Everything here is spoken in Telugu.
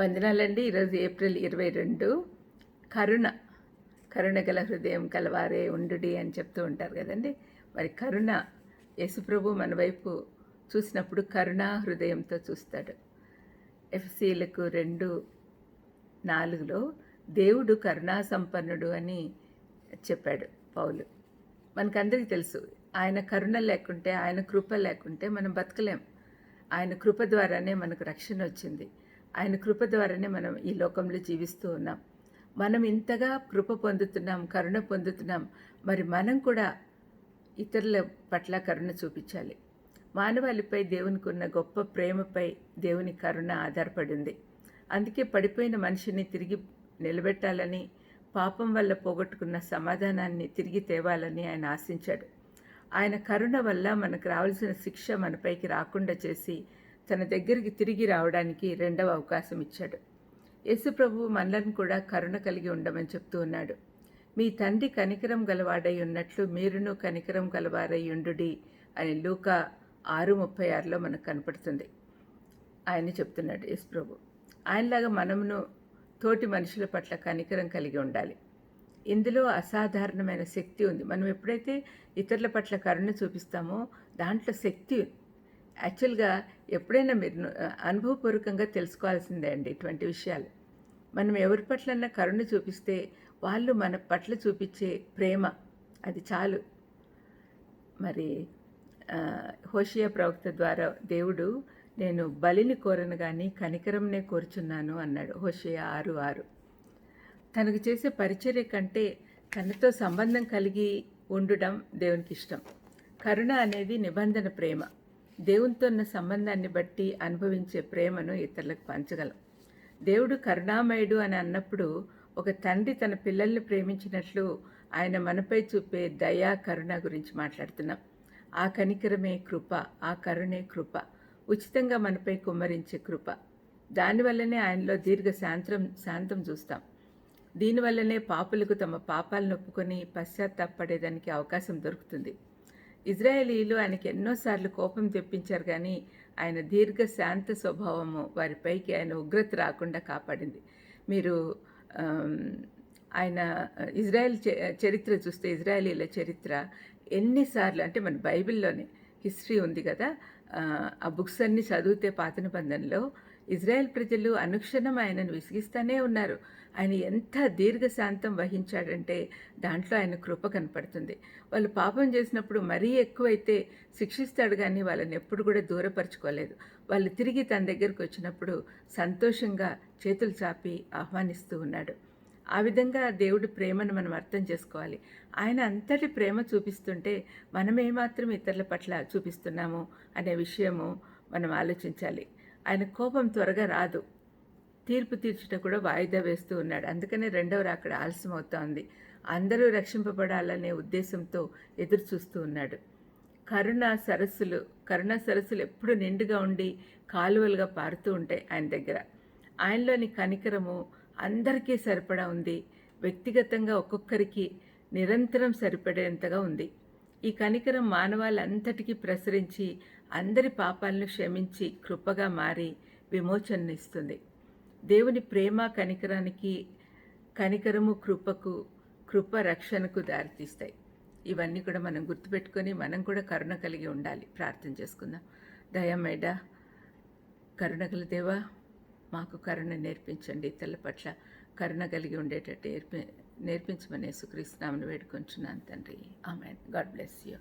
వందనాలండి. ఈరోజు ఏప్రిల్ ఇరవై రెండు. కరుణ కరుణ గల హృదయం కలవారే ఉండుడి అని చెప్తూ ఉంటారు కదండి. మరి కరుణ యేసుప్రభు మన వైపు చూసినప్పుడు కరుణా హృదయంతో చూస్తాడు. ఎఫ్సీలకు రెండు నాలుగులో దేవుడు కరుణా సంపన్నుడు అని చెప్పాడు పౌలు. మనకందరికీ తెలుసు ఆయన కరుణ లేకుంటే ఆయన కృప లేకుంటే మనం బతకలేం. ఆయన కృప ద్వారానే మనకు రక్షణ వచ్చింది. ఆయన కృప ద్వారానే మనం ఈ లోకంలో జీవిస్తూ ఉన్నాం. మనం ఇంతగా కృప పొందుతున్నాం కరుణ పొందుతున్నాం మరి మనం కూడా ఇతరుల పట్ల కరుణ చూపించాలి. మానవాళిపై దేవునికి ఉన్న గొప్ప ప్రేమపై దేవుని కరుణ ఆధారపడి ఉంది అందుకే పడిపోయిన మనిషిని తిరిగి నిలబెట్టాలని పాపం వల్ల పోగొట్టుకున్న సమాధానాన్ని తిరిగి తేవాలని ఆయన ఆశించాడు. ఆయన కరుణ వల్ల మనకు రావాల్సిన శిక్ష మనపైకి రాకుండా చేసి తన దగ్గరికి తిరిగి రావడానికి రెండవ అవకాశం ఇచ్చాడు. యేసుప్రభు మనలను కూడా కరుణ కలిగి ఉండమని చెప్తూ ఉన్నాడు. మీ తండ్రి కనికరం గలవాడై ఉన్నట్లు మీరును కనికరం గలవారై ఉండుడి అని లూకా ఆరు ముప్పై ఆరులో మనకు కనపడుతుంది. ఆయన చెప్తున్నాడు యేసుప్రభు ఆయనలాగా మనమును తోటి మనుషుల పట్ల కనికరం కలిగి ఉండాలి. ఇందులో అసాధారణమైన శక్తి ఉంది. మనం ఎప్పుడైతే ఇతరుల పట్ల కరుణ చూపిస్తామో దాంట్లో శక్తి ఉంది యాక్చువల్గా ఎప్పుడైనా మీరు అనుభవపూర్వకంగా తెలుసుకోవాల్సిందే అండి ఇటువంటి విషయాలు. మనం ఎవరి పట్లన్నా కరుణ చూపిస్తే వాళ్ళు మన పట్ల చూపించే ప్రేమ అది చాలు. మరి హోషియా ప్రవక్త ద్వారా దేవుడు నేను బలిని కోరను కానీ కనికరంనే కోరుచున్నాను అన్నాడు హోషియా ఆరు ఆరు. తనకు చేసే పరిచర్య కంటే తనతో సంబంధం కలిగి ఉండడం దేవునికి ఇష్టం కరుణ అనేది నిబంధన ప్రేమ. దేవునితో ఉన్న సంబంధాన్ని బట్టి అనుభవించే ప్రేమను ఇతరులకు పంచగలం. దేవుడు కరుణామయుడు అని అన్నప్పుడు ఒక తండ్రి తన పిల్లల్ని ప్రేమించినట్లు ఆయన మనపై చూపే దయా కరుణ గురించి మాట్లాడుతున్నాం. ఆ కనికరమే కృప ఆ కరుణే కృప ఉచితంగా మనపై కుమ్మరించే కృప. దానివల్లనే ఆయనలో దీర్ఘ శాంతం శాంతం చూస్తాం. దీనివల్లనే పాపులకు తమ పాపాలను ఒప్పుకొని పశ్చాత్తాపడేదానికి అవకాశం దొరుకుతుంది. ఇజ్రాయేలీలు ఆయనకి ఎన్నోసార్లు కోపం తెప్పించారు కానీ ఆయన దీర్ఘ శాంత స్వభావము వారిపైకి ఆయన ఉగ్రత రాకుండా కాపాడింది. మీరు ఆయన ఇజ్రాయెల్ చరిత్ర చూస్తే ఇజ్రాయేలీల చరిత్ర ఎన్నిసార్లు అంటే మన బైబిల్లోనే హిస్టరీ ఉంది కదా ఆ బుక్స్ అన్ని చదివితే పాత నిబంధనలో ఇజ్రాయెల్ ప్రజలు అనుక్షణం ఆయనను విసిగిస్తూనే ఉన్నారు. ఆయన ఎంత దీర్ఘశాంతం వహించాడంటే దాంట్లో ఆయన కృప కనపడుతుంది. వాళ్ళు పాపం చేసినప్పుడు మరీ ఎక్కువైతే శిక్షిస్తాడు కానీ వాళ్ళని ఎప్పుడు కూడా దూరపరచుకోలేదు. వాళ్ళు తిరిగి తన దగ్గరకు వచ్చినప్పుడు సంతోషంగా చేతులు చాపి ఆహ్వానిస్తూ ఉన్నాడు. ఆ విధంగా దేవుడి ప్రేమను మనం అర్థం చేసుకోవాలి. ఆయన అంతటి ప్రేమ చూపిస్తుంటే మనం ఏమాత్రం ఇతరుల పట్ల చూపిస్తున్నాము అనే విషయము మనం ఆలోచించాలి. ఆయన కోపం త్వరగా రాదు. తీర్పు తీర్చుట కూడా వాయిదా వేస్తూ ఉన్నాడు. అందుకనే రెండవ రాకడ ఆలస్యం అవుతోంది. అందరూ రక్షింపబడాలనే ఉద్దేశంతో ఎదురు చూస్తూ ఉన్నాడు. కరుణ సరస్సులు కరుణ సరస్సులు ఎప్పుడు నిండుగా ఉండి కాలువలుగా పారుతూ ఉంటాయి ఆయన దగ్గర. ఆయనలోని కనికరము అందరికీ సరిపడా ఉంది. వ్యక్తిగతంగా ఒక్కొక్కరికి నిరంతరం సరిపడేంతగా ఉంది. ఈ కనికరం మానవాళ్ళంతటికీ ప్రసరించి అందరి పాపాలను క్షమించి కృపగా మారి విమోచననిస్తుంది దేవుని ప్రేమ కనికరానికి కనికరము కృపకు కృప రక్షణకు దారితీస్తాయి. ఇవన్నీ కూడా మనం గుర్తుపెట్టుకొని మనం కూడా కరుణ కలిగి ఉండాలి. ప్రార్థన చేసుకుందాం. దయమేడా కరుణగల దేవా మాకు కరుణ నేర్పించండి ఇతరుల పట్ల కరుణ కలిగి ఉండేటట్టు నేర్పి నేర్పించమని సుక్రీస్తున్నామని వేడుకొంచున్నాను తండ్రి. ఆమె గాడ్ బ్లెస్ యూ.